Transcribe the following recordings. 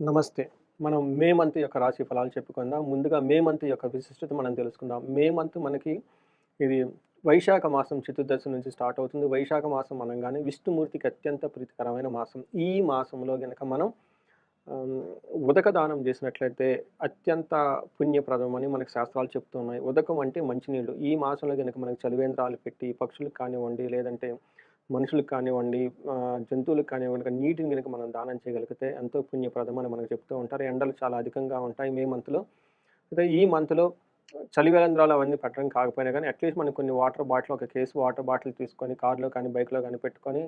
నమస్తే. మనం May month యొక్క రాశి ఫలాలు చెప్పుకుందాం. ముందుగా మే మంత్ యొక్క విశిష్టత మనం తెలుసుకుందాం. మే మంత్ మనకి ఇది వైశాఖ మాసం చతుర్దశి నుంచి స్టార్ట్ అవుతుంది. వైశాఖ మాసం అనగానే విష్ణుమూర్తికి అత్యంత ప్రీతికరమైన మాసం. ఈ మాసంలో కనుక మనం ఉదక దానం చేసినట్లయితే అత్యంత పుణ్యప్రదమని మనకు శాస్త్రాలు చెప్తున్నాయి ఉదకం అంటే మంచినీళ్ళు. ఈ మాసంలో కనుక మనకు చలివేంద్రాలు పెట్టి పక్షులకు కానివ్వండి, లేదంటే మనుషులకు కానివ్వండి, జంతువులకు కానివ్వండి, నీటిని గనక మనం దానం చేయగలిగితే ఎంతో పుణ్యప్రదమని మనకు చెప్తూ ఉంటారు. ఎండలు చాలా అధికంగా ఉంటాయి మే మంత్‌లో. అయితే ఈ మంత్‌లో చలివేలంద్రాలు అవన్నీ పెట్టడం కాకపోయినా కానీ అట్‌లీస్ట్ మనం కొన్ని వాటర్ బాటిల్ ఒక కేసు వాటర్ బాటిల్ తీసుకొని కార్‌లో కానీ, బైక్‌లో కానీ పెట్టుకొని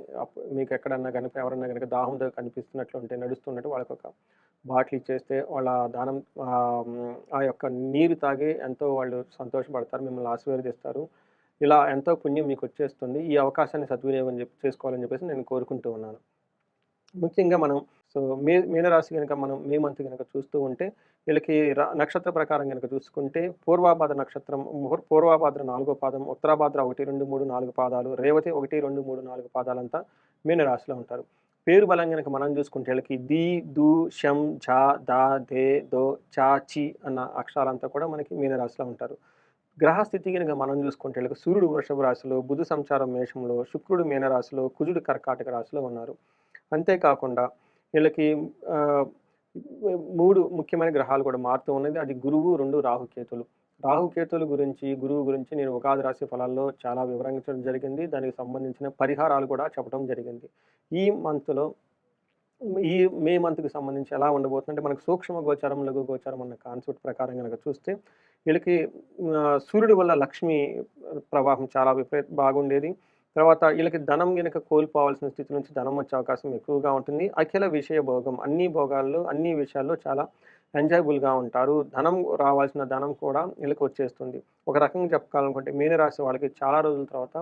మీకు ఎక్కడన్నా గనుక ఎవరన్నా గనక దాహంతో కనిపిస్తున్నట్లు ఉంటే నడుస్తున్నట్టు వాళ్ళకొక బాటిల్ ఇచ్చేస్తే వాళ్ళ దానం ఆ యొక్క నీరు తాగి ఎంతో వాళ్ళు సంతోషపడతారు. మిమ్మల్ని ఆశీర్వదిస్తారు. ఇలా ఎంతో పుణ్యం మీకు వచ్చేస్తుంది ఈ అవకాశాన్ని సద్వినియోగం చేసుకోవాలని చెప్పేసి నేను కోరుకుంటూ ఉన్నాను. ముఖ్యంగా మనం సో మే మీనరాశి కనుక మనం మే మంత్ కనుక చూస్తూ ఉంటే వీళ్ళకి నక్షత్ర ప్రకారం కనుక చూసుకుంటే పూర్వాభాద్ర నక్షత్రం పూర్వాభాద్ర నాలుగో పాదం, ఉత్తరాభాద్ర 1, 2, 3, 4 పాదాలు, రేవతి 1, 2, 3, 4 పాదాలంతా మీనరాశిలో ఉంటారు. పేరు బలం కనుక మనం చూసుకుంటే వీళ్ళకి ది, దు, షం, ఝా దా దే దో, చ, చి అన్న అక్షరాలంతా కూడా మనకి మీనరాశిలో ఉంటారు. గ్రహ కనుక గనక మనం చూసుకుంటే వీళ్ళకి సూర్యుడు వృషభ రాశిలో, బుధ సంచారం మేషంలో, శుక్రుడు మీనరాశిలో, కుజుడు కర్కాటక రాశిలో ఉన్నారు. అంతేకాకుండా వీళ్ళకి మూడు ముఖ్యమైన గ్రహాలు కూడా మారుతూ ఉన్నది. అది గురువు, రెండు రాహుకేతులు. రాహుకేతుల గురించి, గురువు గురించి నేను ఉగాది రాశి ఫలాల్లో చాలా వివరించడం జరిగింది. దానికి సంబంధించిన పరిహారాలు కూడా చెప్పడం జరిగింది. ఈ మంత్‌లో ఈ మే మంత్‌కి సంబంధించి ఎలా ఉండబోతుందంటే మనకు సూక్ష్మ గోచారం, లఘు గోచారం అన్న కాన్సెప్ట్ ప్రకారం గనక చూస్తే వీళ్ళకి సూర్యుడి వల్ల లక్ష్మి ప్రవాహం చాలా విపరీత బాగుండేది. తర్వాత వీళ్ళకి ధనం వెనుక కోల్పోవాల్సిన స్థితి నుంచి ధనం వచ్చే అవకాశం ఎక్కువగా ఉంటుంది. అఖిల విషయ భోగం అన్ని భోగాల్లో, అన్ని విషయాల్లో చాలా ఎంజాయబుల్‌గా ఉంటారు. ధనం రావాల్సిన ధనం కూడా వీళ్ళకి వచ్చేస్తుంది. ఒక రకంగా చెప్పుకోవాలనుకుంటే మీనరాశి వాళ్ళకి చాలా రోజుల తర్వాత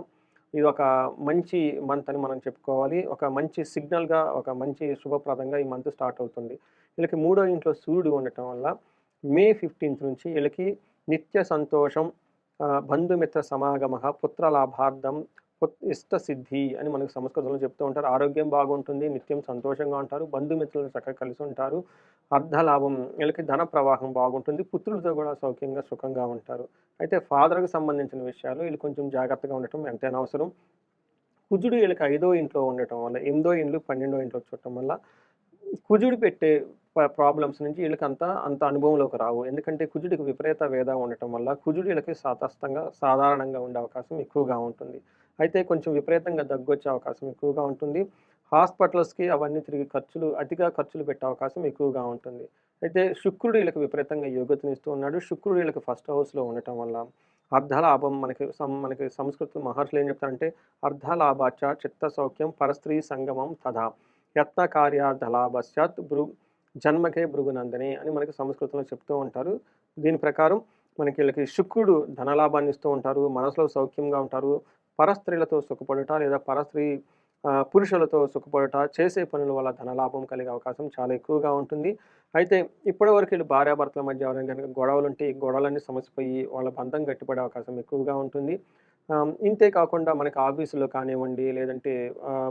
ఇది ఒక మంచి మంత్ అని మనం చెప్పుకోవాలి. ఒక మంచి సిగ్నల్‌గా, ఒక మంచి శుభప్రదంగా ఈ మంత్ స్టార్ట్ అవుతుంది. వీళ్ళకి మూడో ఇంట్లో సూర్యుడు ఉండటం వల్ల మే 15 నుంచి వీళ్ళకి నిత్య సంతోషం, బంధుమిత్ర సమాగమ పుత్రలాభార్థం ఇష్ట సిద్ధి అని మనకు సంస్కృతంలో చెప్తూ ఉంటారు. ఆరోగ్యం బాగుంటుంది. నిత్యం సంతోషంగా ఉంటారు. బంధుమిత్రులు చక్కగా కలిసి ఉంటారు. అర్ధలాభం వీళ్ళకి ధన ప్రవాహం బాగుంటుంది. పుత్రులతో కూడా సౌఖ్యంగా, సుఖంగా ఉంటారు. అయితే ఫాదర్‌కి సంబంధించిన విషయాలు వీళ్ళు కొంచెం జాగ్రత్తగా ఉండటం ఎంతైనా అవసరం. కుజుడు వీళ్ళకి ఐదో ఇంట్లో ఉండటం వల్ల, ఎనిమిదో ఇండ్లు, పన్నెండో ఇంట్లో చూడటం వల్ల కుజుడు పెట్టే ప్రాబ్లమ్స్ నుంచి వీళ్ళకి అంత అంత అనుభవంలోకి రావు. ఎందుకంటే కుజుడికి విపరీత వేద ఉండటం వల్ల కుజుడు వీళ్ళకి తటస్థంగా, సాధారణంగా ఉండే అవకాశం ఎక్కువగా ఉంటుంది. అయితే కొంచెం విపరీతంగా దగ్గొచ్చే అవకాశం ఎక్కువగా ఉంటుంది. హాస్పిటల్స్‌కి అవన్నీ తిరిగి ఖర్చులు అతిగా ఖర్చులు పెట్టే అవకాశం ఎక్కువగా ఉంటుంది. అయితే శుక్రుడు వీళ్ళకి విపరీతంగా యోగ్యతనిస్తూ ఉన్నాడు. శుక్రుడు వీళ్ళకి ఫస్ట్ హౌస్‌లో ఉండటం వల్ల అర్ధలాభం మనకి సం మనకి సంస్కృత మహర్షులు ఏం చెప్తారంటే అర్ధలాభాచ చిత్త సౌఖ్యం పరస్త్రీ సంగమం తథా యత్న కార్యార్థలాభశ్చాత్ భృ జన్మకే భృగునందనే అని మనకి సంస్కృతంలో చెప్తూ ఉంటారు. దీని ప్రకారం మనకి వీళ్ళకి శుక్రుడు ధనలాభాన్ని ఇస్తూ ఉంటారు. మనసులో సౌఖ్యంగా ఉంటారు. పరస్త్రీలతో సుఖపడుట లేదా పరస్త్రీ పురుషులతో సుఖపడుట, చేసే పనుల వల్ల ధనలాభం కలిగే అవకాశం చాలా ఎక్కువగా ఉంటుంది. అయితే ఇప్పటివరకు వీళ్ళు భార్యాభర్తల మధ్య ఎవరైనా గొడవలు ఉంటే ఈ గొడవలన్నీ సమసిపోయి వాళ్ళ బంధం గట్టిపడే అవకాశం ఎక్కువగా ఉంటుంది. ఇంతే కాకుండా మనకి ఆఫీసులో కానివ్వండి, లేదంటే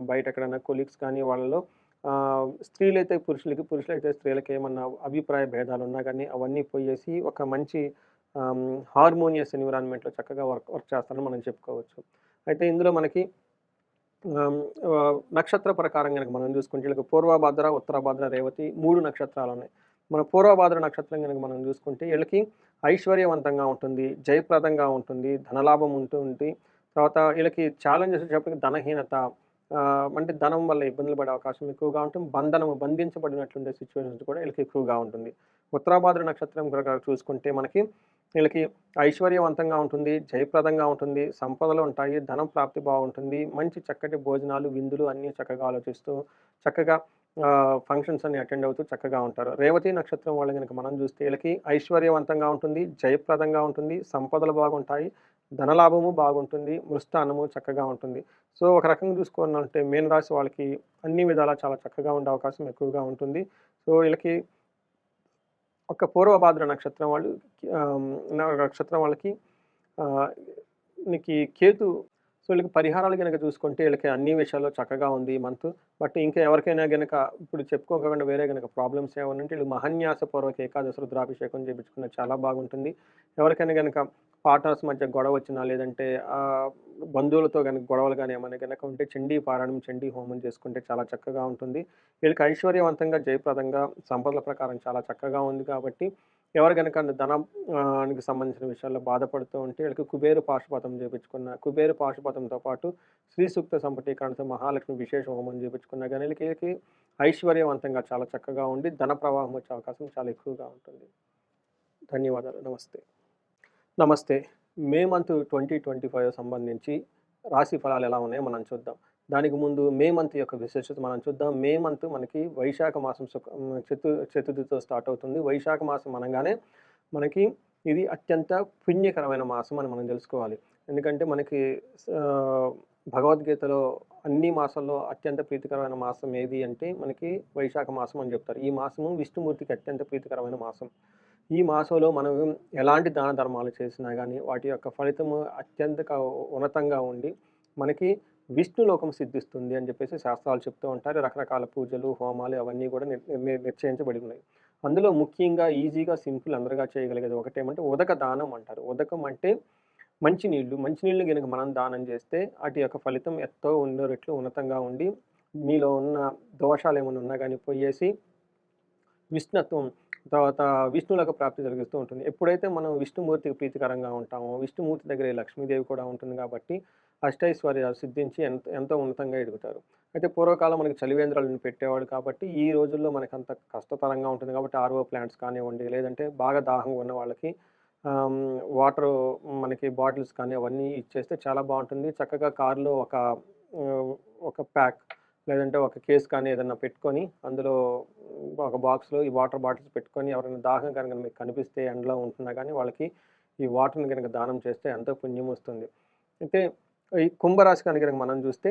బయట ఎక్కడైనా కొలీగ్స్ కానీ వాళ్ళలో స్త్రీలైతే పురుషులకి, పురుషులైతే స్త్రీలకి ఏమన్నా అభిప్రాయ భేదాలు ఉన్నా కానీ అవన్నీ పోయేసి ఒక మంచి హార్మోనియస్ ఎన్విరాన్మెంట్‌లో చక్కగా వర్క్ వర్క్ చేస్తారని మనం చెప్పుకోవచ్చు. అయితే ఇందులో మనకి నక్షత్ర ప్రకారం కనుక మనం చూసుకుంటే వీళ్ళకి పూర్వభాద్ర, ఉత్తరాభాద్ర, రేవతి మూడు నక్షత్రాలు ఉన్నాయి మన పూర్వభాద్ర నక్షత్రం కనుక మనం చూసుకుంటే వీళ్ళకి ఐశ్వర్యవంతంగా ఉంటుంది. జయప్రదంగా ఉంటుంది. ధనలాభం ఉంటుంది. తర్వాత వీళ్ళకి ఛాలెంజెస్ చెప్పడానికి ధనహీనత అంటే ధనం వల్ల ఇబ్బందులు పడే అవకాశం ఎక్కువగా ఉంటుంది. బంధనము బంధించబడినట్లుండే సిచ్యువేషన్స్ కూడా వీళ్ళకి ఎక్కువగా ఉంటుంది. ఉత్తరాభాద్ర నక్షత్రం ప్రకారం చూసుకుంటే మనకి వీళ్ళకి ఐశ్వర్యవంతంగా ఉంటుంది. జయప్రదంగా ఉంటుంది. సంపదలు ఉంటాయి. ధనం ప్రాప్తి బాగుంటుంది. మంచి చక్కటి భోజనాలు, విందులు అన్నీ చక్కగా ఆలోచిస్తూ చక్కగా ఫంక్షన్స్ అన్ని అటెండ్ అవుతూ చక్కగా ఉంటారు. రేవతి నక్షత్రం వాళ్ళు గనక మనం చూస్తే వీళ్ళకి ఐశ్వర్యవంతంగా ఉంటుంది. జయప్రదంగా ఉంటుంది. సంపదలు బాగుంటాయి. ధనలాభము బాగుంటుంది. మృష్టాన్నము చక్కగా ఉంటుంది. సో ఒక రకంగా చూసుకున్నట్టే మీనరాశి వాళ్ళకి అన్ని విధాలా చాలా చక్కగా ఉండే అవకాశం ఎక్కువగా ఉంటుంది. సో వీళ్ళకి ఒక పూర్వభాద్ర నక్షత్రం వాళ్ళు నక్షత్రం వాళ్ళకి నీకు కేతు సో వీళ్ళకి పరిహారాలు కనుక చూసుకుంటే వీళ్ళకి అన్ని విషయాల్లో చక్కగా ఉంది ఈ మంత్. బట్ ఇంకా ఎవరికైనా కనుక ఇప్పుడు చెప్పుకోకుండా వేరే కనుక ప్రాబ్లమ్స్ ఏమైనా వీళ్ళు మహన్యాసపూర్వక ఏకాదశి రుద్రాభిషేకం చేయించుకున్న చాలా బాగుంటుంది. ఎవరికైనా కనుక పార్ట్నర్స్ మధ్య గొడవ వచ్చినా లేదంటే బంధువులతో కనుక గొడవలు కానీ ఏమైనా కనుక ఉంటే చండీ పారాయణం చండీ హోమం చేసుకుంటే చాలా చక్కగా ఉంటుంది. వీళ్ళకి ఐశ్వర్యవంతంగా జయప్రదంగా సంపదల ప్రకారం చాలా చక్కగా ఉంది కాబట్టి ఎవరు కనుక ధనానికి సంబంధించిన విషయాల్లో బాధపడుతూ ఉంటే వీళ్ళకి కుబేరు పాశుపతం చేయించుకున్న కుబేరు పాశుపతంతో పాటు శ్రీ సూక్త సంపటీకరణతో మహాలక్ష్మి విశేష హోమం చేయించుకున్న కానీ వీళ్ళకి వీళ్ళకి ఐశ్వర్యవంతంగా చాలా చక్కగా ఉండి ధన ప్రవాహం వచ్చే అవకాశం చాలా ఎక్కువగా ఉంటుంది. ధన్యవాదాలు. నమస్తే. నమస్తే. May month twenty twenty five సంబంధించి రాశి ఫలాలు ఎలా ఉన్నాయో మనం చూద్దాం. దానికి ముందు మే మంత్ యొక్క విశేషత మనం చూద్దాం. మే మంత్ మనకి వైశాఖ మాసం చతు చతుర్థితో స్టార్ట్ అవుతుంది. వైశాఖ మాసం అనగానే మనకి ఇది అత్యంత పుణ్యకరమైన మాసం అని మనం తెలుసుకోవాలి. ఎందుకంటే మనకి భగవద్గీతలో అన్ని మాసాల్లో అత్యంత ప్రీతికరమైన మాసం ఏది అంటే మనకి వైశాఖ మాసం అని చెప్తారు. ఈ మాసము విష్ణుమూర్తికి అత్యంత ప్రీతికరమైన మాసం. ఈ మాసంలో మనం ఎలాంటి దాన ధర్మాలు చేసినా కానీ వాటి యొక్క ఫలితము అత్యంత ఉన్నతంగా ఉండి మనకి విష్ణులోకం సిద్ధిస్తుంది అని చెప్పేసి శాస్త్రాలు చెప్తూ ఉంటారు. రకరకాల పూజలు హోమాలు అవన్నీ కూడా నిర్- నిశ్చయించబడి ఉన్నాయి అందులో ముఖ్యంగా ఈజీగా సింపుల్ అందరిగా చేయగలిగేది ఒకటేమంటే ఉదక దానం అంటారు. ఉదకం అంటే మంచినీళ్ళు. మంచినీళ్ళు కనుక మనం దానం చేస్తే వాటి యొక్క ఫలితం ఎంతో ఉన్నో రెట్లు ఉన్నతంగా ఉండి మీలో ఉన్న దోషాలు ఏమైనా ఉన్నా కానీ పోయేసి విష్ణుత్వం తర్వాత విష్ణులకు ప్రాప్తి కలిగిస్తూ ఉంటుంది. ఎప్పుడైతే మనం విష్ణుమూర్తికి ప్రీతికరంగా ఉంటామో విష్ణుమూర్తి దగ్గర లక్ష్మీదేవి కూడా ఉంటుంది కాబట్టి అష్టైశ్వర్యాలు సిద్ధించి ఎంత ఎంతో ఉన్నతంగా ఎదుగుతారు. అయితే పూర్వకాలం మనకి చలివేంద్రాలను పెట్టేవాడు కాబట్టి ఈ రోజుల్లో మనకు అంత కష్టతరంగా ఉంటుంది కాబట్టి ఆర్ఓ ప్లాంట్స్ కానివ్వండి లేదంటే బాగా దాహంగా ఉన్న వాళ్ళకి వాటర్ మనకి బాటిల్స్ కానీ అవన్నీ ఇచ్చేస్తే చాలా బాగుంటుంది. చక్కగా కారులో ఒక ఒక ప్యాక్ లేదంటే ఒక కేస్ కానీ ఏదైనా పెట్టుకొని అందులో ఒక బాక్స్లో ఈ వాటర్ బాటిల్స్ పెట్టుకొని ఎవరైనా దాహం కనుక మీకు కనిపిస్తే ఎండలో ఉంటున్నా కానీ వాళ్ళకి ఈ వాటర్ని కనుక దానం చేస్తే ఎంతో పుణ్యం వస్తుంది. అయితే ఈ కుంభరాశి కనుక కనుక మనం చూస్తే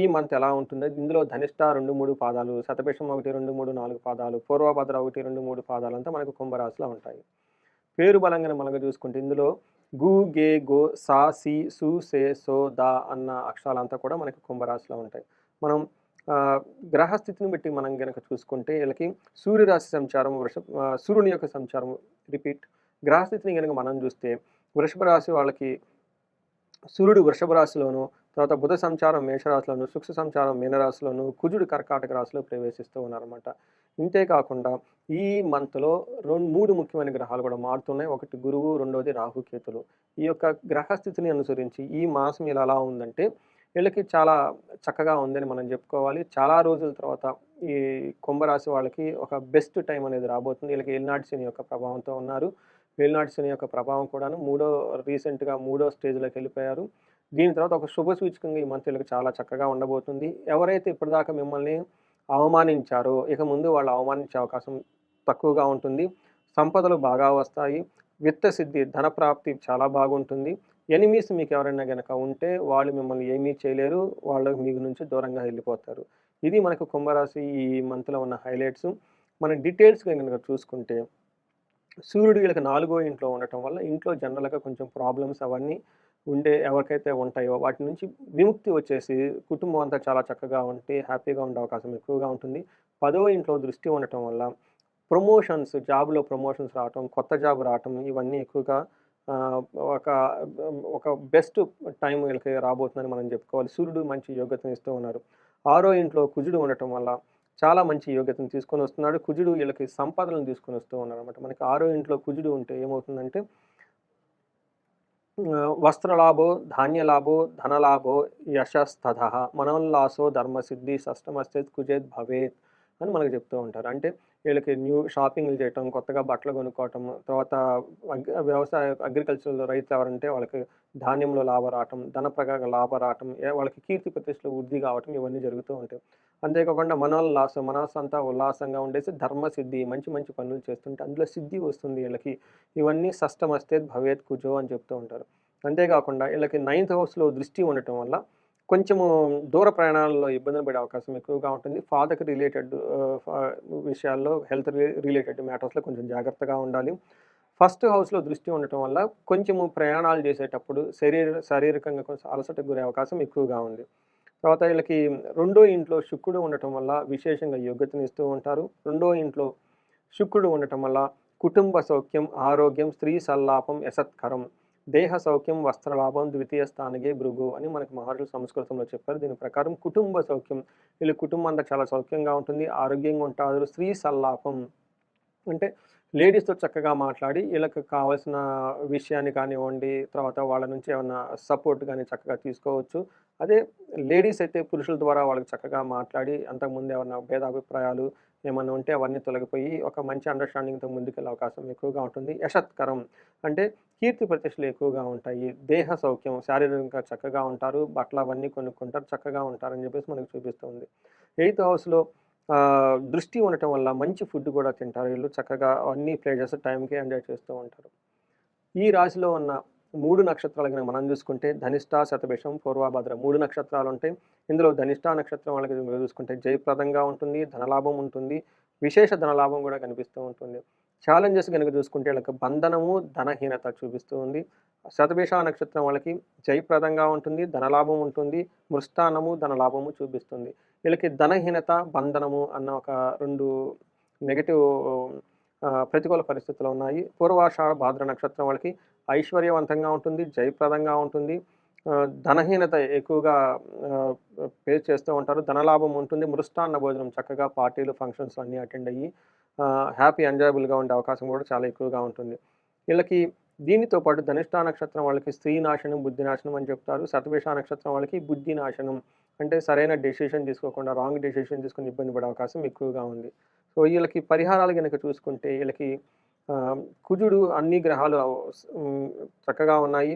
ఈ మంత్ ఎలా ఉంటుంది ఇందులో ధనిష్ట రెండు మూడు పాదాలు శతపేషం ఒకటి రెండు మూడు నాలుగు పాదాలు పూర్వభద్ర ఒకటి రెండు మూడు పాదాలు అంతా మనకు కుంభరాశిలో ఉంటాయి. పేరు బలంగా మనకు చూసుకుంటే ఇందులో గు గే గో సా సి సు సే సో దా అన్న అక్షరాలంతా కూడా మనకి కుంభరాశిలో ఉంటాయి. మనం గ్రహస్థితిని బట్టి మనం కనుక చూసుకుంటే వీళ్ళకి సూర్యరాశి సంచారం వృష సూర్యుని యొక్క సంచారం రిపీట్ గ్రహస్థితిని కనుక మనం చూస్తే వృషభ రాశి వాళ్ళకి సూర్యుడు వృషభ రాశిలోను తర్వాత బుధ సంచారం మేషరాశిలోను శుక్ర సంచారం మీనరాశిలోను కుజుడు కర్కాటక రాశిలో ప్రవేశిస్తూ ఉన్నారన్నమాట. ఇంతేకాకుండా ఈ మంత్లో రెండు మూడు ముఖ్యమైన గ్రహాలు కూడా మారుతున్నాయి. ఒకటి గురువు రెండోది రాహుకేతులు ఈ యొక్క గ్రహస్థితిని అనుసరించి ఈ మాసం ఇలా ఎలా ఉందంటే వీళ్ళకి చాలా చక్కగా ఉందని మనం చెప్పుకోవాలి. చాలా రోజుల తర్వాత ఈ కుంభరాశి వాళ్ళకి ఒక బెస్ట్ టైం అనేది రాబోతుంది. వీళ్ళకి ఏలినాటి శని యొక్క ప్రభావంతో ఉన్నారు. ఏలినాటి శని యొక్క ప్రభావం కూడాను మూడో రీసెంట్గా మూడో స్టేజ్లోకి వెళ్ళిపోయారు. దీని తర్వాత ఒక శుభ సూచకంగా ఈ మంత్ వీళ్ళకి చాలా చక్కగా ఉండబోతుంది. ఎవరైతే ఇప్పటిదాకా మిమ్మల్ని అవమానించారో ఇక ముందు వాళ్ళు అవమానించే అవకాశం తక్కువగా ఉంటుంది. సంపదలు బాగా వస్తాయి. విత్త సిద్ధి ధన ప్రాప్తి చాలా బాగుంటుంది. ఎనిమీస్ మీకు ఎవరైనా కనుక ఉంటే వాళ్ళు మిమ్మల్ని ఏమీ చేయలేరు వాళ్ళు మీ నుంచి దూరంగా వెళ్ళిపోతారు. ఇది మనకు కుంభరాశి ఈ మంత్లో ఉన్న హైలైట్స్. మన డీటెయిల్స్గా కనుక చూసుకుంటే సూర్యుడు వీళ్ళకి నాలుగో ఇంట్లో ఉండటం వల్ల ఇంట్లో జనరల్గా కొంచెం ప్రాబ్లమ్స్ అవన్నీ ఉండే ఎవరికైతే ఉంటాయో వాటి నుంచి విముక్తి వచ్చేసి కుటుంబం అంతా చాలా చక్కగా ఉంటే హ్యాపీగా ఉండే అవకాశం ఎక్కువగా ఉంటుంది. పదవ ఇంట్లో దృష్టి ఉండటం వల్ల ప్రమోషన్స్ జాబ్లో ప్రమోషన్స్ రావటం కొత్త జాబ్ రావటం ఇవన్నీ ఎక్కువగా ఒక ఒక బెస్ట్ టైం వీళ్ళకి రాబోతుందని మనం చెప్పుకోవాలి. సూర్యుడు మంచి యోగ్యతను ఇస్తూ ఉన్నారు. ఆరో ఇంట్లో కుజుడు ఉండటం వల్ల చాలా మంచి యోగ్యతను తీసుకొని వస్తున్నాడు. కుజుడు వీళ్ళకి సంపదలను తీసుకొని వస్తూ ఉన్నారు అనమాట మనకి ఆరో ఇంట్లో కుజుడు ఉంటే ఏమవుతుందంటే వస్త్రలాభో ధాన్యలాభో ధనలాభో యశస్తథ మనోల్లాసో ధర్మసిద్ధి షష్టమస్థిత్ కుజేత్ భవేత్ అని మనకు చెప్తూ ఉంటారు. అంటే వీళ్ళకి న్యూ షాపింగ్లు చేయటం కొత్తగా బట్టలు కొనుక్కోవటం తర్వాత అగ్- వ్యవసాయ అగ్రికల్చర్లో రైతులు ఎవరంటే వాళ్ళకి ధాన్యంలో లాభ రావటం ధన ప్రకారం లాభ రావటం వాళ్ళకి కీర్తి ప్రతిష్టలు వృద్ధి కావటం ఇవన్నీ జరుగుతూ ఉంటాయి. అంతేకాకుండా మనోల్లాసం మనస్సు అంతా ఉల్లాసంగా ఉండేసి ధర్మసిద్ధి మంచి మంచి పనులు చేస్తుంటే అందులో సిద్ధి వస్తుంది వీళ్ళకి. ఇవన్నీ సష్టమస్తే భవేత్ కుజో అని చెప్తూ ఉంటారు. అంతేకాకుండా వీళ్ళకి నైన్త్ హౌస్లో దృష్టి ఉండటం వల్ల కొంచెము దూర ప్రయాణాల్లో ఇబ్బందులు పడే అవకాశం ఎక్కువగా ఉంటుంది. ఫాదర్కి రిలేటెడ్ విషయాల్లో హెల్త్ రిలేటెడ్ మ్యాటర్స్లో కొంచెం జాగ్రత్తగా ఉండాలి. ఫస్ట్ హౌస్లో దృష్టి ఉండటం వల్ల కొంచెము ప్రయాణాలు చేసేటప్పుడు శరీర శారీరకంగా కొంచెం అలసటకు గురే అవకాశం ఎక్కువగా ఉంది. తర్వాత వీళ్ళకి రెండో ఇంట్లో శుక్రుడు ఉండటం వల్ల విశేషంగా యోగ్యతను ఇస్తూ ఉంటారు. రెండో ఇంట్లో శుక్రుడు ఉండటం వల్ల కుటుంబ సౌఖ్యం ఆరోగ్యం స్త్రీ సల్లాపం యసత్కరం దేహ సౌఖ్యం వస్త్రలాభం ద్వితీయ స్థానికే భృగు అని మనకు మహర్షులు సంస్కృతంలో చెప్పారు. దీని ప్రకారం కుటుంబ సౌఖ్యం వీళ్ళ కుటుంబం అంతా చాలా సౌఖ్యంగా ఉంటుంది ఆరోగ్యంగా ఉంటారు స్త్రీ సల్లాపం. అంటే లేడీస్తో చక్కగా మాట్లాడి వీళ్ళకి కావాల్సిన విషయాన్ని కానివ్వండి తర్వాత వాళ్ళ నుంచి ఏమైనా సపోర్ట్ కానీ చక్కగా తీసుకోవచ్చు. అదే లేడీస్ అయితే పురుషుల ద్వారా వాళ్ళకి చక్కగా మాట్లాడి అంతకుముందు ఏమైనా భేదాభిప్రాయాలు ఏమైనా ఉంటే అవన్నీ తొలగిపోయి ఒక మంచి అండర్స్టాండింగ్తో ముందుకెళ్ళే అవకాశం ఎక్కువగా ఉంటుంది. యశత్కరం అంటే కీర్తి ప్రతిష్టలు ఎక్కువగా ఉంటాయి. దేహ సౌఖ్యం శారీరకంగా చక్కగా ఉంటారు. బట్టలు అవన్నీ కొనుక్కుంటారు చక్కగా ఉంటారని చెప్పేసి మనకు చూపిస్తుంది ఎయిత్ హౌస్లో దృష్టి ఉండటం వల్ల మంచి ఫుడ్ కూడా తింటారు. వీళ్ళు చక్కగా అన్ని ప్లేజెస్ టైంకి ఎంజాయ్ చేస్తూ ఉంటారు. ఈ రాశిలో ఉన్న మూడు నక్షత్రాలు కనుక మనం చూసుకుంటే ధనిష్ట శతభిషం పూర్వభద్ర మూడు నక్షత్రాలు ఉంటాయి. ఇందులో ధనిష్ట నక్షత్రం వాళ్ళకి చూసుకుంటే జయప్రదంగా ఉంటుంది ధనలాభం ఉంటుంది విశేష ధనలాభం కూడా కనిపిస్తూ ఉంటుంది. ఛాలెంజెస్ కనుక చూసుకుంటే వీళ్ళకి బంధనము ధనహీనత చూపిస్తూ ఉంది. శతభిష నక్షత్రం వాళ్ళకి జయప్రదంగా ఉంటుంది ధనలాభం ఉంటుంది మృష్టానము ధనలాభము చూపిస్తుంది. వీళ్ళకి ధనహీనత బంధనము అన్న ఒక రెండు నెగటివ్ ప్రతికూల పరిస్థితులు ఉన్నాయి. పూర్వాషాఢ భాద్ర నక్షత్రం వాళ్ళకి ఐశ్వర్యవంతంగా ఉంటుంది జయప్రదంగా ఉంటుంది. ధనహీనత ఎక్కువగా ఫేస్ చేస్తూ ఉంటారు. ధనలాభం ఉంటుంది. మృష్టాన్న భోజనం చక్కగా పార్టీలు ఫంక్షన్స్ అన్నీ అటెండ్ అయ్యి హ్యాపీ ఎంజాయబుల్గా ఉండే అవకాశం కూడా చాలా ఎక్కువగా ఉంటుంది. వీళ్ళకి దీనితో పాటు ధనిష్ట నక్షత్రం వాళ్ళకి స్త్రీ నాశనం బుద్ధి నాశనం అని చెప్తారు. శతభిష నక్షత్రం వాళ్ళకి బుద్ధి నాశనం అంటే సరైన డెసిషన్ తీసుకోకుండా రాంగ్ డెసిషన్ తీసుకుని ఇబ్బంది పడే అవకాశం ఎక్కువగా ఉంది. సో వీళ్ళకి పరిహారాలు కనుక చూసుకుంటే వీళ్ళకి కుజుడు అన్ని గ్రహాలు చక్కగా ఉన్నాయి.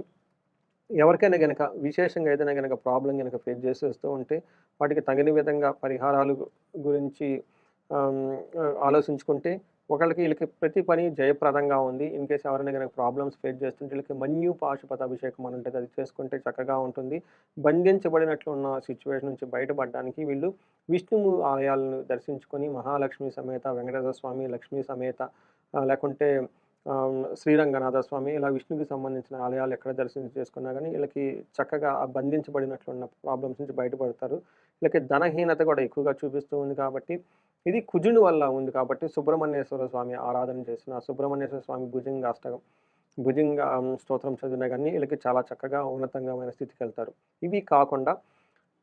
ఎవరికైనా కనుక విశేషంగా ఏదైనా కనుక ప్రాబ్లం కనుక ఫేస్ చేసేస్తూ ఉంటే వాటికి తగిన విధంగా పరిహారాలు గురించి ఆలోచించుకుంటే ఒకళ్ళకి వీళ్ళకి ప్రతి పని జయప్రదంగా ఉంది. ఇన్ కేసు ఎవరైనా కనుక ప్రాబ్లమ్స్ ఫేస్ చేస్తుంటే వీళ్ళకి మన్యు పాశుపత అభిషేకం అని ఉంటుంది. అది చేసుకుంటే చక్కగా ఉంటుంది. బంధించబడినట్లు ఉన్న సిచ్యువేషన్ నుంచి బయటపడడానికి వీళ్ళు విష్ణువు ఆలయాలను దర్శించుకొని మహాలక్ష్మి సమేత వెంకటేశ్వర స్వామి లక్ష్మీ సమేత లేకుంటే శ్రీరంగనాథ స్వామి ఇలా విష్ణుకి సంబంధించిన ఆలయాలు ఎక్కడ దర్శనం చేసుకున్నా కానీ వీళ్ళకి చక్కగా బంధించబడినట్లున్న బంధించబడినట్లు ఉన్న ప్రాబ్లమ్స్ నుంచి బయటపడతారు. వీళ్ళకి ధనహీనత కూడా ఎక్కువగా చూపిస్తూ ఉంది కాబట్టి ఇది కుజుని వల్ల ఉంది కాబట్టి సుబ్రహ్మణ్యేశ్వర స్వామి ఆరాధన చేసిన సుబ్రహ్మణ్యేశ్వర స్వామి భుజంగా అష్టకం భుజంగా స్తోత్రం చదివినా కానీ వీళ్ళకి చాలా చక్కగా ఉన్నతంగా స్థితికి వెళ్తారు. ఇవి కాకుండా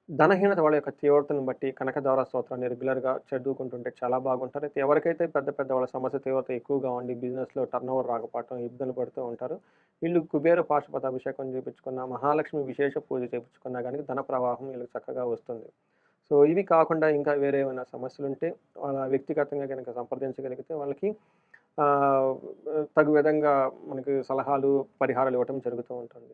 ధనహీనత వాళ్ళ యొక్క తీవ్రతను బట్టి కనకదార స్తోత్రాన్ని రెగ్యులర్గా చదువుకుంటుంటే చాలా బాగుంటారు. అయితే ఎవరికైతే పెద్ద పెద్ద వాళ్ళ సమస్య తీవ్రత ఎక్కువగా ఉండి బిజినెస్లో టర్న్ ఓవర్ రాకపోవటం ఇబ్బంది పడుతూ ఉంటారు వీళ్ళు కుబేర పాశుపత అభిషేకం చేయించుకున్న మహాలక్ష్మి విశేష పూజ చేయించుకున్నా కానీ ధన ప్రవాహం వీళ్ళకి చక్కగా వస్తుంది. సో ఇవి కాకుండా ఇంకా వేరే ఏమైనా సమస్యలు ఉంటే వాళ్ళ వ్యక్తిగతంగా కనుక సంప్రదించగలిగితే వాళ్ళకి తగు విధంగా మనకి సలహాలు పరిహారాలు ఇవ్వటం జరుగుతూ ఉంటుంది.